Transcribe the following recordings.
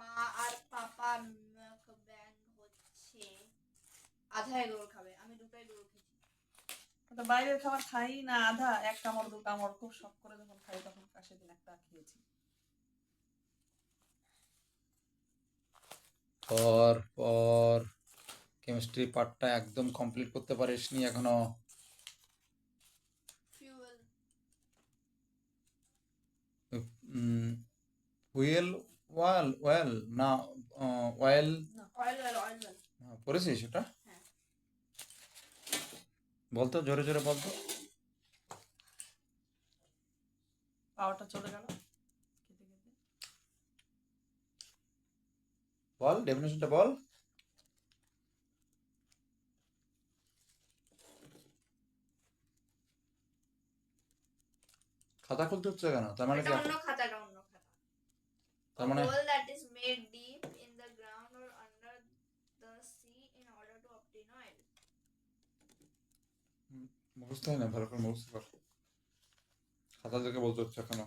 মা আর পাপা ব্যাং হচ্ছে আধা এগরোল খাবে আমি দুটো এগরোল খেয়েছি। তো বাইরের খাবার খাই না আধা এক কামড় দু কামড় খুব শখ করে যখন খাই তখন সেদিন একটা খেয়েছি। পর পর কেমিস্ট্রি পার্টটা একদম কমপ্লিট করতে পারিসনি এখনও। হুইল ওয়াল ওয়েল না ওয়েল পড়েছিস ওটা? হ্যাঁ। বলতো জোরে জোরে বলতো। পাওয়াটা চলে গেল। বল ডেফিনেশনটা বল। খাতা খুলতে হচ্ছে কেন? তার মানে খাতা তার মানে hole that is made deep in the ground or under the sea in order to obtain oil মুখস্থ হয় না ভালো করে মুখস্থ কর খাতা দেখে বলতে হচ্ছে কেন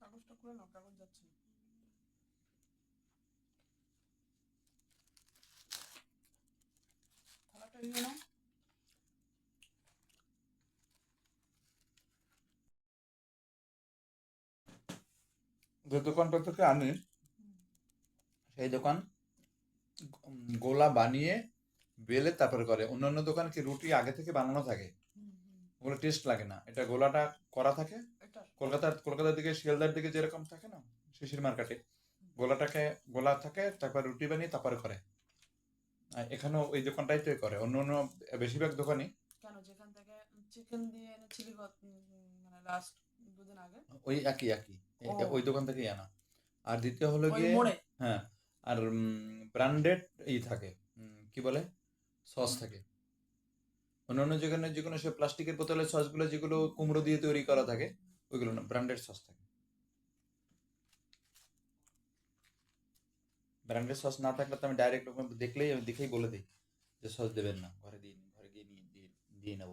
কাগজটা খুলে নাও কাগজ যাচ্ছে থালাটা নিয়ে নাও যে দোকানটা থেকে আনি সেই দোকান গোলা বানিয়ে বেলে তারপরে করে। অন্যান্য দোকান কি রুটি আগে থেকে বানানো থাকে? ওগুলো টেস্ট লাগে না। এটা গোলাটা করা থাকে। কলকাতার কলকাতার দিকে শিয়ালদার দিকে যেরকম থাকে না শিশির মার্কেটে গোলাটাকে গোলা থাকে তারপর রুটি বানিয়ে তারপরে করে। এখানেও ওই দোকানটাই তো করে। অন্য অন্য বেশিরভাগ দোকানই। কেন? যেখান থেকে চিকেন দিয়ে এনেছিলি মানে লাস্ট দুদিন আগে? ওই একই একই। ওই দোকান থেকেই আনা। আর দ্বিতীয় হলো গিয়ে হ্যাঁ আর ব্র্যান্ডেড ই থাকে কি বলে? সস থাকে। অন্যান্য যেখানে যে কোনো সে প্লাস্টিকের বোতলের সসগুলো যেগুলো কুমড়ো দিয়ে তৈরি করা থাকে ওইগুলো না ব্র্যান্ডেড সস থাকে। ব্র্যান্ডেড সস না থাকলে তো আমি ডাইরেক্ট দেখলেই আমি দেখেই বলে দিই যে সস দেবেন না। ঘরে দিয়ে ঘরে গিয়ে নিয়ে দিয়ে দিয়ে নেব।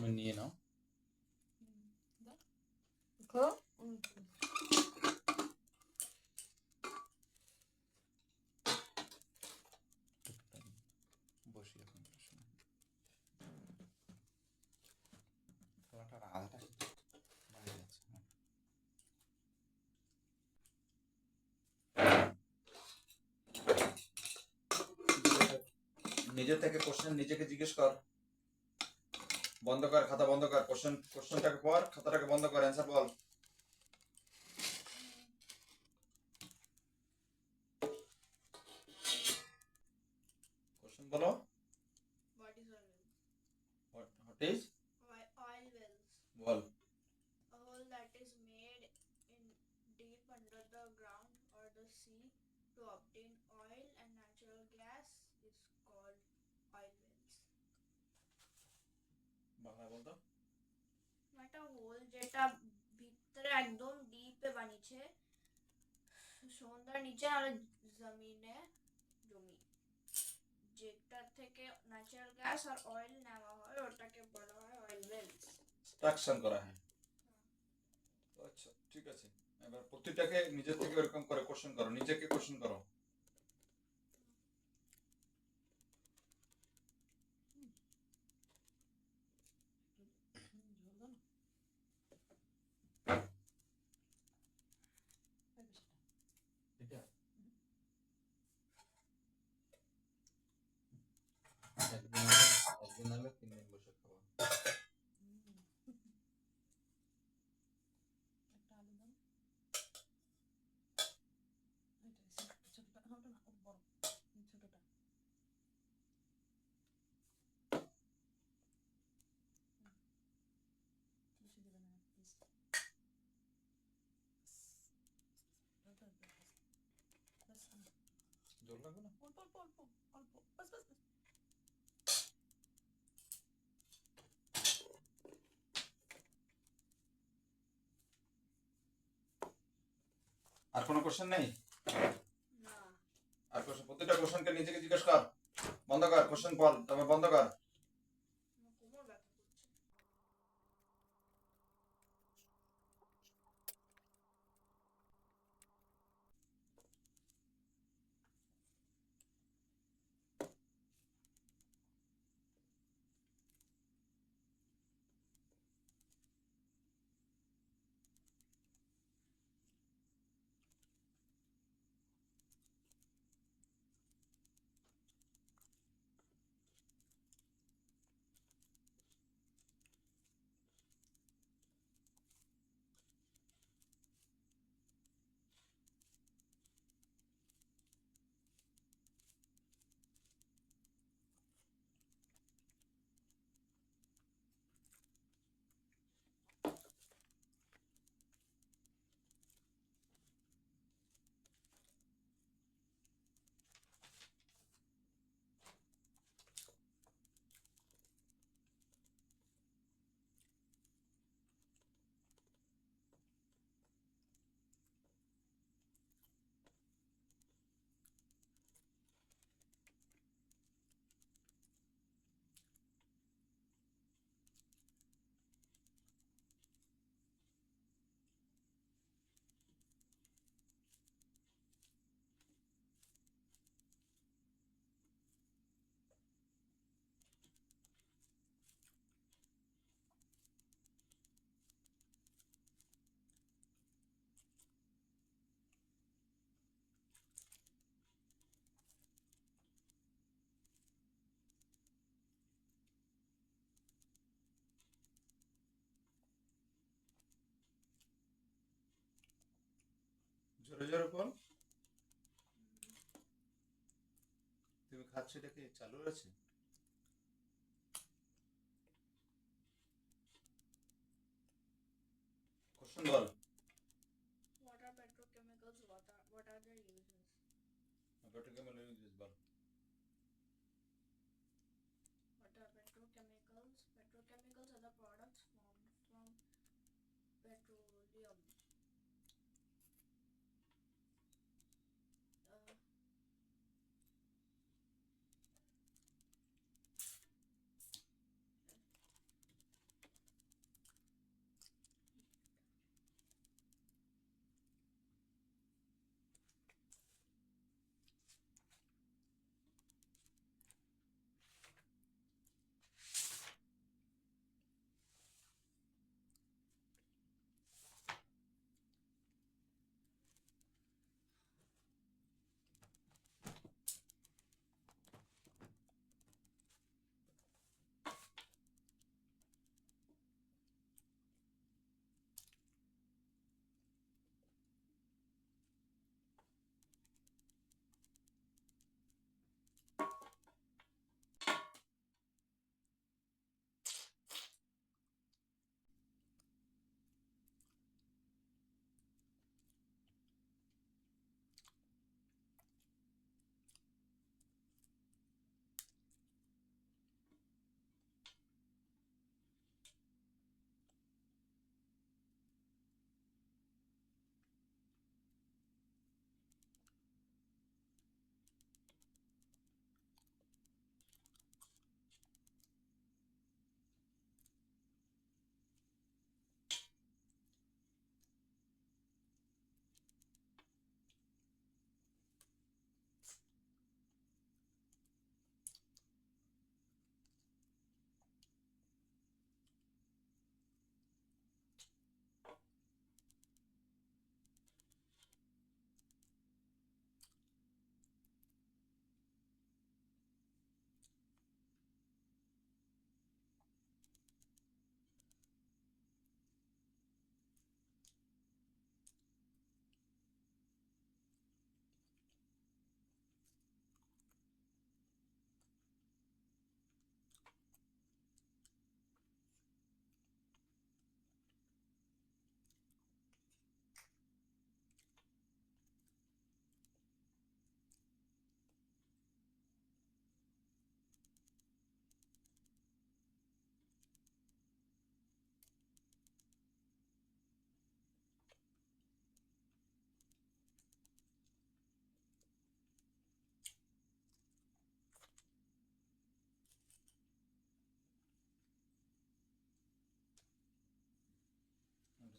ምን ነው নিজে থেকে কোশ্চেন নিজেকে জিজ্ঞেস কর বন্ধ কর খাতা বন্ধ কর কোশ্চেন কোশ্চেনটাকে পর খাতাটাকে বন্ধ কর অ্যান্সার বল কোশ্চেন বলো what is oil wells what what is Oil- oil wells বল a hole that is made in deep under the ground or the sea to obtain Bangla বলতো একটা হোল যেটা ভিতরে একদম ডিপে বানিয়েছে সমুদ্রের নিচে আর জমিনে জমি যেটা থেকে ন্যাচারাল গ্যাস আর অয়েল নেওয়া হয় ওটাকে বলা হয় অয়েল ওয়েলস স্ট্রাকচার করা হয় আচ্ছা ঠিক আছে এবার প্রত্যেকটাকে নিজে থেকে এরকম করে কোশ্চেন করো নিজেকে কোশ্চেন করো ঝোল দাও না। এই বেশিটা। এটা একদিন হলে- তিন দিন বসে খাব একটা আলু দাও। ছোটটা, ওটা না, ওটা বড়। ছোটটা। বেশি দেবে না, আনো। জল লাগবে না অল্প অল্প অল্প অল্প বাস বাস বাস আর কোনো কোশ্চেন নেই? আর কোশ্চেন প্রত্যেকটা কোশ্চেনকে নিজেকে জিজ্ঞেস কর। বন্ধ কর কোশ্চেন বল, তারপর বন্ধ কর। জোরে জোরে বল তুমি খাচ্ছ এটা কি চালু আছে কোশ্চেন বল what are petrochemicals what are what are their uses petrochemical uses বল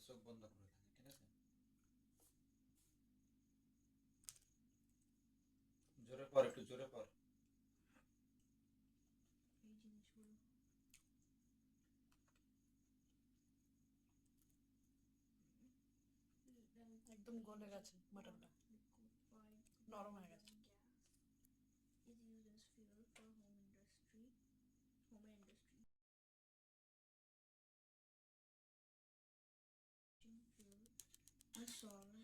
চোখ বন্ধ করে থাকে ঠিক আছে? জোরে পর একটু জোরে পর এই জিনিসগুলো। একদম গলে গেছে মাটনটা নরম হয়ে গেছে। sonra